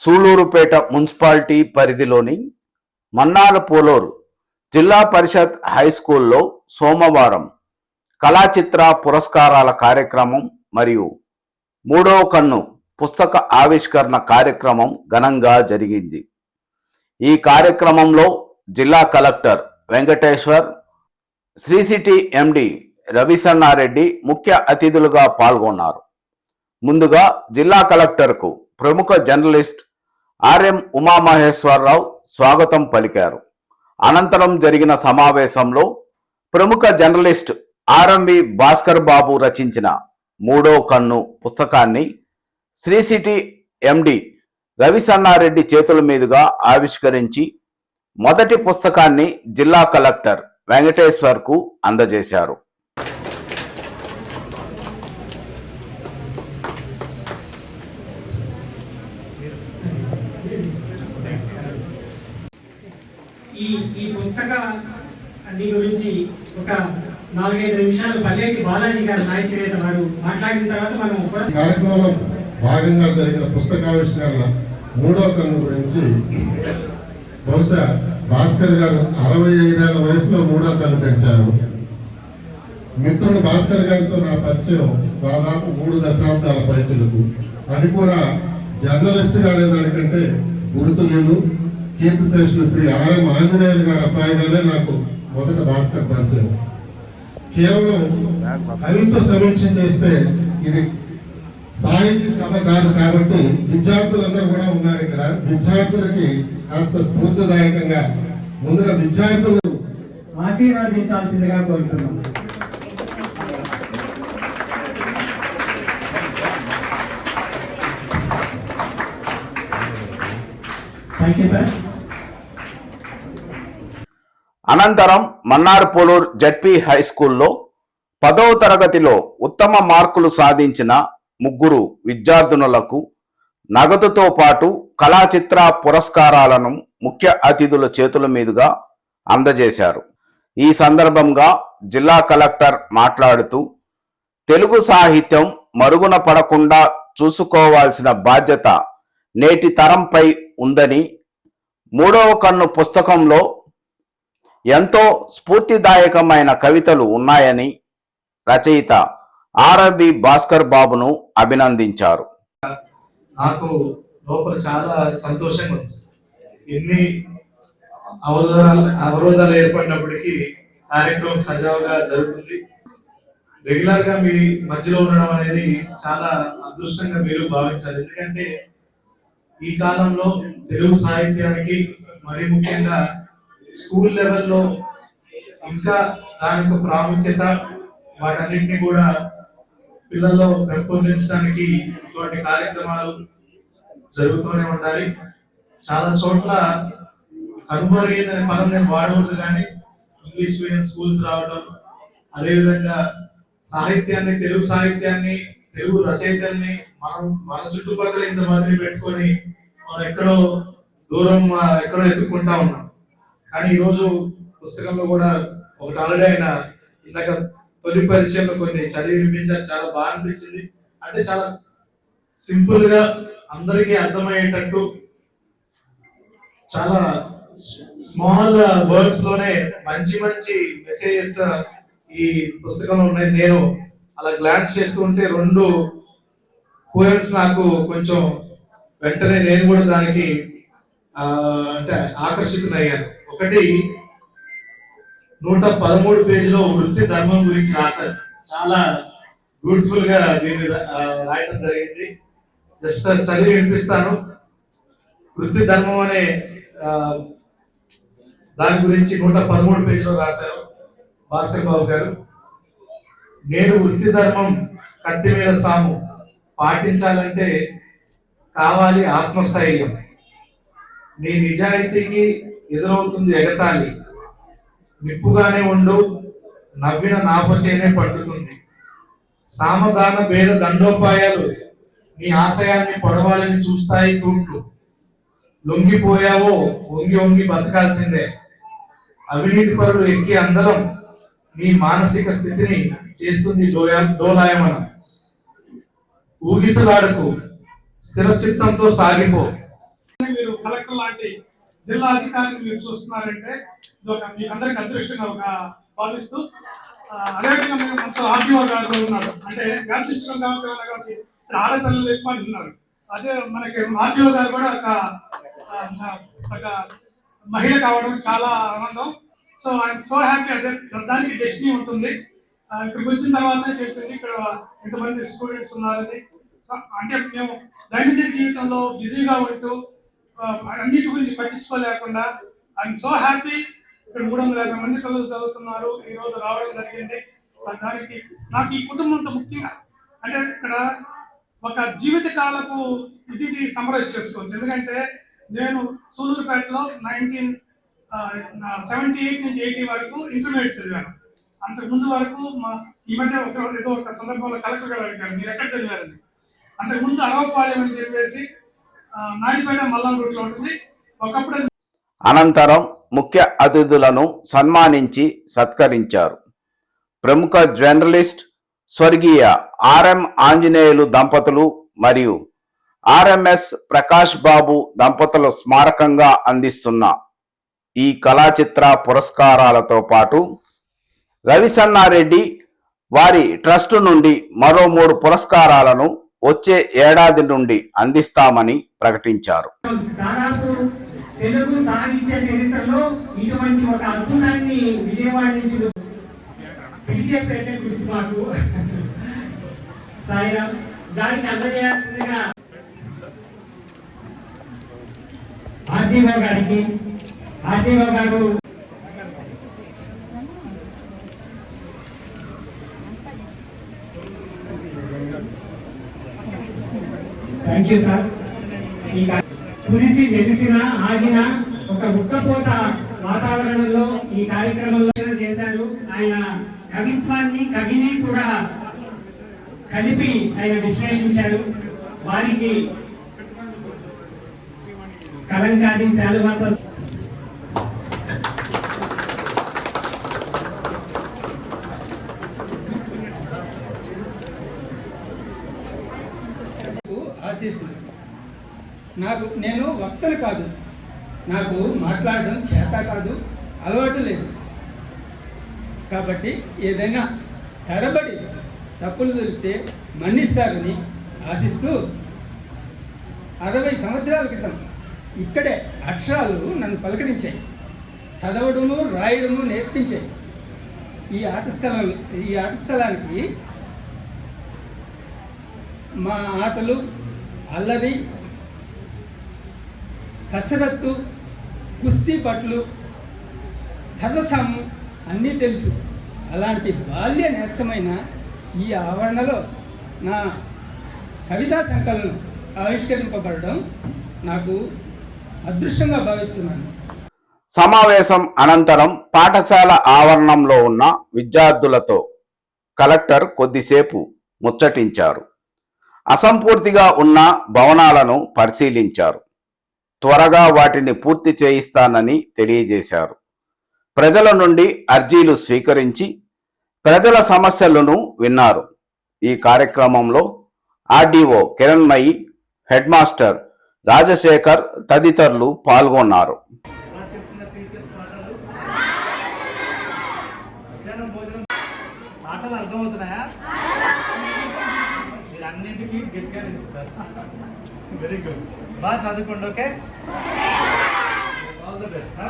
Sullurpeta municipality పరిధిలోని మన్నాలపోలూరు జిల్లా పరిషత్ high స్కూల్లో సోమవారం కళాచిత్ర పురస్కారాల కార్యక్రమం మరియు మూడో కన్ను పుస్తక ఆవిష్కరణ కార్యక్రమం ఘనంగా జరిగింది. ఈ కార్యక్రమంలో జిల్లా collector Venkateshwar Sri city MD Ravisannareddy ముఖ్య అతిథులుగా పాల్గొన్నారు. ముందుగా జిల్లా కలెక్టర్కు ప్రముఖ జర్నలిస్ట్ ఆర్ఎం ఉమామహేశ్వరరావు స్వాగతం పలికారు. అనంతరం జరిగిన సమావేశంలో ప్రముఖ జర్నలిస్ట్ ఆర్ఎంవి భాస్కర్ బాబు రచించిన మూడో కన్ను పుస్తకాన్ని శ్రీ సిటీ ఎండి రవిసన్నారెడ్డి చేతుల మీదుగా ఆవిష్కరించి మొదటి పుస్తకాన్ని జిల్లా కలెక్టర్ వెంకటేశ్వర్కు అందజేశారు ఈ ఈ పుస్తక అన్ని గురించి ఒక నాలుగైదు నిమిషాలు పల్లెటి బాలాజీ గారు నాయచేత వారు మాట్లాడిన తర్వాత మనం కార్యక్రమంలో భాగంగా జరిగిన పుస్తకావిష్కరణ మూడో కన్ను గురించి బహుశా భాస్కర్ గారు అరవై ఐదేళ్ళ వయసులో మూడో కన్ను తెచ్చారు మిత్రుడు భాస్కర్ గారితో నా పరిచయం దాదాపు మూడు దశాబ్దాల పైచులకు అది కూడా జర్నలిస్ట్గా గురుతులు గురుతుల్యులు కీర్తిశేషులు శ్రీ ఆర్ఎం ఆంజనేయులు గారు అబ్బాయి గారే నాకు మొదట భాస్కర్ పరిచయం. కేవలం కవిత్వ సమీక్ష చేస్తే ఇది సాహిత్య సభ కాదు కాబట్టి విద్యార్థులందరూ కూడా ఉన్నారు ఇక్కడ. విద్యార్థులకి కాస్త స్ఫూర్తిదాయకంగా ముందుగా విద్యార్థులు ఆశీర్వదించాల్సిందిగా కోరుతున్నాం. థ్యాంక్ యూ సార్ అనంతరం మన్నార్పోలూర్ జడ్పీ హై స్కూల్లో పదవ తరగతిలో ఉత్తమ మార్కులు సాధించిన ముగ్గురు విద్యార్థినులకు నగదుతో పాటు కళాచిత్ర పురస్కారాలను ముఖ్య అతిథుల చేతుల మీదుగా అందజేశారు. ఈ సందర్భంగా జిల్లా కలెక్టర్ మాట్లాడుతూ తెలుగు సాహిత్యం మరుగున పడకుండా చూసుకోవాల్సిన బాధ్యత నేటి తరంపై ఉందని మూడవ కన్ను పుస్తకంలో ఎంతో స్ఫూర్తిదాయకమైన కవితలు ఉన్నాయని రచయిత ఆర్ఎబి భాస్కర్ బాబును అభినందించారు. నాకు లోపల చాలా సంతోషంగా ఉంది. ఎన్ని అవరోధాలు అవరోధాలు ఏర్పడినప్పటికీ కార్యక్రమం సజావుగా జరుగుతుంది. రెగ్యులర్గా మీ మధ్యలో ఉండడం అనేది చాలా అదృష్టంగా మీరు భావించాలి. ఎందుకంటే ఈ కాలంలో తెలుగు సాహిత్యానికి మరి ముఖ్యంగా స్కూల్ లెవెల్లో ఇంకా దాని యొక్క ప్రాముఖ్యత వాటన్నింటినీ కూడా పిల్లల్లో పెంపొందించడానికి ఇటువంటి కార్యక్రమాలు జరుగుతూనే ఉండాలి. చాలా చోట్ల కనుమరుగైందనే పదం నేను వాడకూడదు కానీ ఇంగ్లీష్ మీడియం స్కూల్స్ రావడం అదేవిధంగా సాహిత్యాన్ని తెలుగు సాహిత్యాన్ని తెలుగు రచయితల్ని మనం మన చుట్టుపక్కల ఇంత మాదిరి పెట్టుకొని మనం ఎక్కడో దూరం ఎక్కడో ఎత్తుకుంటా ఉన్నాం. కానీ ఈరోజు పుస్తకంలో కూడా ఒకటి ఆల్రెడీ ఆయన ఇందాక తొలి పరిచయంలో కొన్ని చదివి వినిపించారు. చాలా బాగా అనిపించింది. అంటే చాలా సింపుల్గా అందరికీ అర్థమయ్యేటట్టు చాలా స్మాల్ వర్డ్స్లోనే మంచి మంచి మెసేజెస్ ఈ పుస్తకంలో ఉన్నాయి. నేను అలా గ్లాన్స్ చేస్తూ ఉంటే రెండు పోయమ్స్ నాకు కొంచెం వెంటనే నేను కూడా దానికి అంటే ఆకర్షితునయ్యాను ఒకటి నూట పదమూడు పేజీలో వృత్తి ధర్మం గురించి రాశారు. చాలా బ్యూటిఫుల్గా దీన్ని రాయటం జరిగింది. జస్ట్ చదివి వినిపిస్తాను. వృత్తి ధర్మం అనే దాని గురించి నూట పదమూడు పేజీలో రాశారు భాస్కర్ బాబు గారు. నేను వృత్తి ధర్మం కత్తి మీద సాము. పాటించాలంటే కావాలి ఆత్మస్థైర్యం. నీ నిజాయితీకి ఎదురవుతుంది ఎగతాళి. నిప్పుగానే ఉండు నవ్విన నాపచేనే పట్టుతుంది సామధాన భేద దండోపాయాలు నీ ఆశయాన్ని పొడవాలని చూస్తాయి తూట్లు. లొంగిపోయావో వంగి వంగి బతకాల్సిందే. అవినీతి పరులు ఎక్కి అందరం నీ మానసిక స్థితిని చేస్తుంది డోలాయమనం. ఊగిసలాడకు స్థిరచిత్తంతో సాగిపో. సాగిపో కలెక్టర్ లాంటి జిల్లా అధికారిని మీరు చూస్తున్నారంటే ఇది ఒక మీ అందరికి అదృష్టంగా ఒక భావిస్తూ అదేవిధంగా మేము మొత్తం ఆర్టీఓ గారు ఉన్నారు. అంటే వ్యాప్తి కాబట్టి ఆడపిల్లలు ఎక్కువ ఉన్నారు. అదే మనకి ఆర్టీఓ గారు కూడా ఒక ఒక మహిళ కావడం చాలా ఆనందం. సో ఐఎమ్ సో హ్యాపీ అదే దానికి డెస్టినీ ఉంటుంది. ఇక్కడికి వచ్చిన తర్వాతనే తెలిసింది ఇక్కడ ఎంతమంది స్టూడెంట్స్ ఉన్నారని. సో అంటే మేము దైనందిన జీవితంలో బిజీగా ఉంటూ అన్నిటి గురించి పట్టించుకోలేకుండా ఐఎమ్ సో హ్యాపీ ఇక్కడ మూడు వందల యాభై మంది పిల్లలు చదువుతున్నారు. ఈ రోజు రావడం జరిగింది. దానికి నాకు ఈ కుటుంబంతో ముఖ్యంగా అంటే ఇక్కడ ఒక జీవిత కాలపు ఇది ఇది సమరైజ్ చేసుకోవచ్చు. ఎందుకంటే నేను సూలూరుపేటలో నైన్టీన్ సెవెంటీ ఎయిట్ నుంచి ఎయిటీ వరకు ఇంటర్మీడియట్ చదివాను. అంతకు ముందు వరకు మా ఈ మధ్య ఒక ఏదో ఒక సందర్భంలో కలెక్టర్ గారు అడిగారు మీరు ఎక్కడ చదివారని? అంతకు ముందు అరవపాలెం అని చెప్పేసి నాయుడుపేట మల్లం రూట్లో ఉంటుంది. ఒకప్పుడు అనంతరం ముఖ్య అతిథులను సన్మానించి సత్కరించారు. ప్రముఖ జర్నలిస్ట్ స్వర్గీయ ఆర్ఎం ఆంజనేయులు దంపతులు మరియు ఆర్ఎంఎస్ ప్రకాష్ బాబు దంపతుల స్మారకంగా అందిస్తున్న ఈ కళాచిత్ర పురస్కారాలతో పాటు రవిసన్నారెడ్డి వారి ట్రస్ట్ నుండి మరో మూడు పురస్కారాలను వచ్చే ఏడాది నుండి అందిస్తామని ప్రకటించారు. తెలుగు సాహిత్య చరిత్రలో ఇటువంటి ఒక అద్భుతాన్ని విజయవాడ నుంచి మాకు సాయిరామ్ దానికి అందజేయాల్సిందిగా ఆర్టీఓ గారికి ఆర్టీఓ గారు థ్యాంక్ యూ సార్ ఈ కురిసి మెరిసిన ఆగిన ఒక ఉక్కపోత వాతావరణంలో ఈ కార్యక్రమంలో చేశారు. ఆయన కవిత్వాన్ని కవిని కూడా కలిపి ఆయన విశ్లేషించారు. వారికి కలంకారి శాలువాతో నాకు నాకు నేను వక్తను కాదు. నాకు మాట్లాడడం చేత కాదు అలవాటు లేదు. కాబట్టి ఏదైనా తడబడి తప్పులు దొరికితే మన్నిస్తారని ఆశిస్తూ అరవై సంవత్సరాల క్రితం ఇక్కడే అక్షరాలు నన్ను పలకరించాయి. చదవడము రాయడము నేర్పించాయి. ఈ ఆట స్థలం ఈ ఆట స్థలానికి మా ఆటలు అల్లరి కసరత్తు కుస్తీ పట్లు కథసాము అన్నీ తెలుసు. అలాంటి బాల్య నేస్తమైన ఈ ఆవరణలో నా కవితా సంకలనం ఆవిష్కరింపబడడం నాకు అదృష్టంగా భావిస్తున్నాను. సమావేశం అనంతరం పాఠశాల ఆవరణంలో ఉన్న విద్యార్థులతో కలెక్టర్ కొద్దిసేపు ముచ్చటించారు. అసంపూర్తిగా ఉన్న భవనాలను పరిశీలించారు. త్వరగా వాటిని పూర్తి చేయిస్తానని తెలియజేశారు. ప్రజల నుండి అర్జీలు స్వీకరించి ప్రజల సమస్యలను విన్నారు. ఈ కార్యక్రమంలో RDO Kiranmayi head master Rajasekhar తదితరులు పాల్గొన్నారు. మాటలు అర్థమవుతున్నాయా? అన్నింటికీ గట్టిగానే చెప్తారు. వెరీ గుడ్ బాగా చదువుకోండి ఓకే ఆల్ ద బెస్ట్